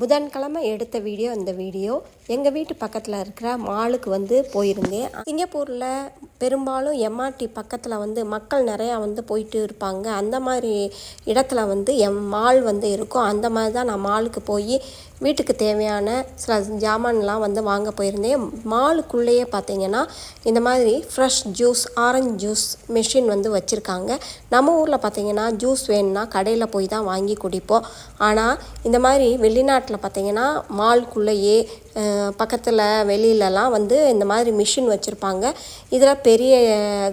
புதன்கிழமை எடுத்த வீடியோ இந்த வீடியோ. எங்கள் வீட்டு பக்கத்தில் இருக்கிற மாலுக்கு வந்து போயிருந்தேன். சிங்கப்பூரில் பெரும்பாலும் எம்ஆர்டி பக்கத்தில் வந்து மக்கள் நிறையா வந்து போயிட்டு இருப்பாங்க. அந்த மாதிரி இடத்துல வந்து எம் மால் வந்து இருக்கும். அந்த மாதிரி தான் நான் மாலுக்கு போய் வீட்டுக்கு தேவையான சில ஜாமான்லாம் வந்து வாங்க போயிருந்தேன். மாலுக்குள்ளேயே பார்த்தீங்கன்னா இந்த மாதிரி fresh juice orange juice machine வந்து வச்சுருக்காங்க. நம்ம ஊரில் பார்த்தீங்கன்னா ஜூஸ் வேணும்னா கடையில் போய் தான் வாங்கி குடிப்போம். ஆனால் இந்த மாதிரி வெளிநாட்டு வெளிநாட்டில் பார்த்தீங்கன்னா மால்குள்ளேயே பக்கத்தில் வெளியிலலாம் வந்து இந்த மாதிரி மிஷின் வச்சுருப்பாங்க. இதில் பெரிய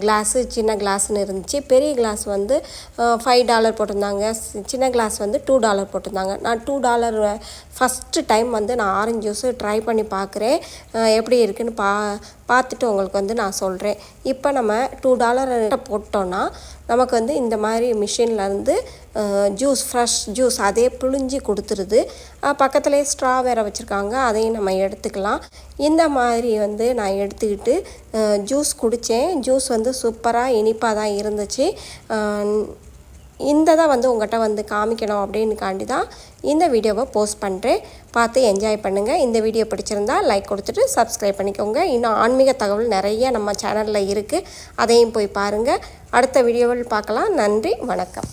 கிளாஸு சின்ன கிளாஸ்னு இருந்துச்சு. பெரிய கிளாஸ் வந்து ஃபைவ் டாலர் போட்டிருந்தாங்க. சி- சின்ன கிளாஸ் வந்து டூ டாலர் போட்டிருந்தாங்க. நான் டூ டாலர் ஃபஸ்ட்டு டைம் வந்து நான் ஆரஞ்சு ஜூஸு ட்ரை பண்ணி பார்க்குறேன் எப்படி இருக்குன்னு பா பார்த்துட்டு உங்களுக்கு வந்து நான் சொல்கிறேன் இப்போ நம்ம டூ டாலர் போட்டோன்னா நமக்கு வந்து இந்த மாதிரி மிஷின்லேருந்து ஜூஸ் ஃப்ரெஷ் ஜூஸ் அதே புழிஞ்சி கொடுத்துருது. பக்கத்துலேயே ஸ்ட்ரா வேறு வச்சுருக்காங்க. அதையும் நம்ம எடுத்துக்கலாம். இந்த மாதிரி வந்து நான் எடுத்துக்கிட்டு ஜூஸ் குடித்தேன் ஜூஸ் வந்து சூப்பராக இனிப்பாக தான் இருந்துச்சு. இந்த தான் வந்து உங்கள்கிட்ட வந்து காமிக்கணும் அப்படின்னுக்காண்டி தான் இந்த வீடியோவை போஸ்ட் பண்ணுறேன் பார்த்து என்ஜாய் பண்ணுங்கள் இந்த வீடியோ பிடிச்சிருந்தா லைக் கொடுத்துட்டு சப்ஸ்கிரைப் பண்ணிக்கோங்க. இன்னும் ஆன்மீக தகவல் நிறைய நம்ம சேனலில் இருக்குது அதையும் போய் பாருங்கள் அடுத்த வீடியோவில் பார்க்கலாம். நன்றி. வணக்கம்.